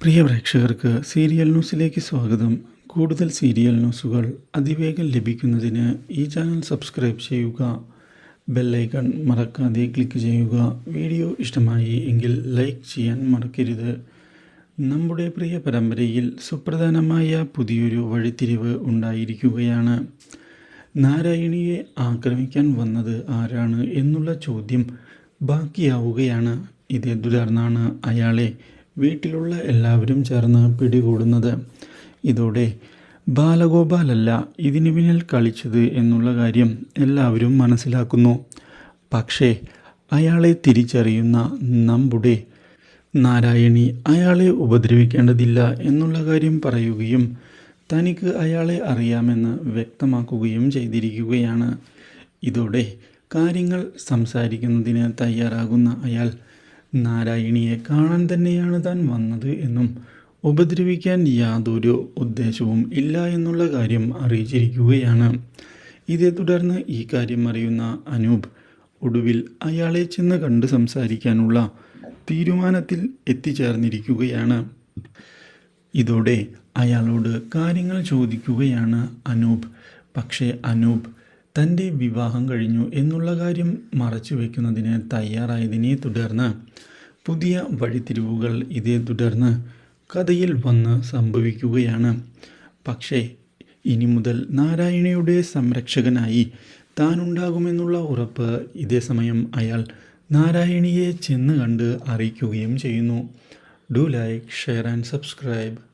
പ്രിയ പ്രേക്ഷകർക്ക് സീരിയൽ ന്യൂസിലേക്ക് സ്വാഗതം. കൂടുതൽ സീരിയൽ ന്യൂസുകൾ അതിവേഗം ലഭിക്കുന്നതിന് ഈ ചാനൽ സബ്സ്ക്രൈബ് ചെയ്യുക ബെല്ലൈക്കൺ മറക്കാതെ ക്ലിക്ക് ചെയ്യുക. വീഡിയോ ഇഷ്ടമായി എങ്കിൽ ലൈക്ക് ചെയ്യാൻ മറക്കരുത്. നമ്മുടെ പ്രിയ പരമ്പരയിൽ സുപ്രധാനമായ പുതിയൊരു വഴിത്തിരിവ് ഉണ്ടായിരിക്കുകയാണ്. നാരായണിയെ ആക്രമിക്കാൻ വന്നത് ആരാണ് എന്നുള്ള ചോദ്യം ബാക്കിയാവുകയാണ്. ഇതേ തുടർന്നാണ് അയാളെ വീട്ടിലുള്ള എല്ലാവരും ചേർന്ന് പിടികൂടുന്നത്. ഇതോടെ ബാലഗോപാലല്ല ഇതിനു പിന്നിൽ കളിച്ചത് എന്നുള്ള കാര്യം എല്ലാവരും മനസ്സിലാക്കുന്നു. പക്ഷേ അയാളെ തിരിച്ചറിയുന്ന നമ്മുടെ നാരായണി അയാളെ ഉപദ്രവിക്കേണ്ടതില്ല എന്നുള്ള കാര്യം പറയുകയും തനിക്ക് അയാളെ അറിയാമെന്ന് വ്യക്തമാക്കുകയും ചെയ്തിരിക്കുകയാണ്. ഇതോടെ കാര്യങ്ങൾ സംസാരിക്കുന്നതിന് തയ്യാറാകുന്ന അയാൾ നാരായണിയെ കാണാൻ തന്നെയാണ് താൻ വന്നത് എന്നും ഉപദ്രവിക്കാൻ യാതൊരു ഉദ്ദേശവും ഇല്ല എന്നുള്ള കാര്യം അറിയിച്ചിരിക്കുകയാണ്. ഇതേ തുടർന്ന് ഈ കാര്യം അറിയുന്ന അനൂപ് ഒടുവിൽ അയാളെ ചെന്ന് കണ്ട് സംസാരിക്കാനുള്ള തീരുമാനത്തിൽ എത്തിച്ചേർന്നിരിക്കുകയാണ്. ഇതോടെ അയാളോട് കാര്യങ്ങൾ ചോദിക്കുകയാണ് അനൂപ്. പക്ഷേ അനൂപ് തന്റെ വിവാഹം കഴിഞ്ഞു എന്നുള്ള കാര്യം മറച്ചു വയ്ക്കുന്നതിന് തയ്യാറായതിനെ തുടർന്ന് പുതിയ വഴിത്തിരിവുകൾ ഇതേ തുടർന്ന് കഥയിൽ വന്ന് സംഭവിക്കുകയാണ്. പക്ഷേ ഇനി മുതൽ നാരായണയുടെ സംരക്ഷകനായി താനുണ്ടാകുമെന്നുള്ള ഉറപ്പ് ഇതേ സമയം അയാൾ നാരായണിയെ ചെന്ന് കണ്ട് അറിയിക്കുകയും ചെയ്യുന്നു. Do like share and subscribe.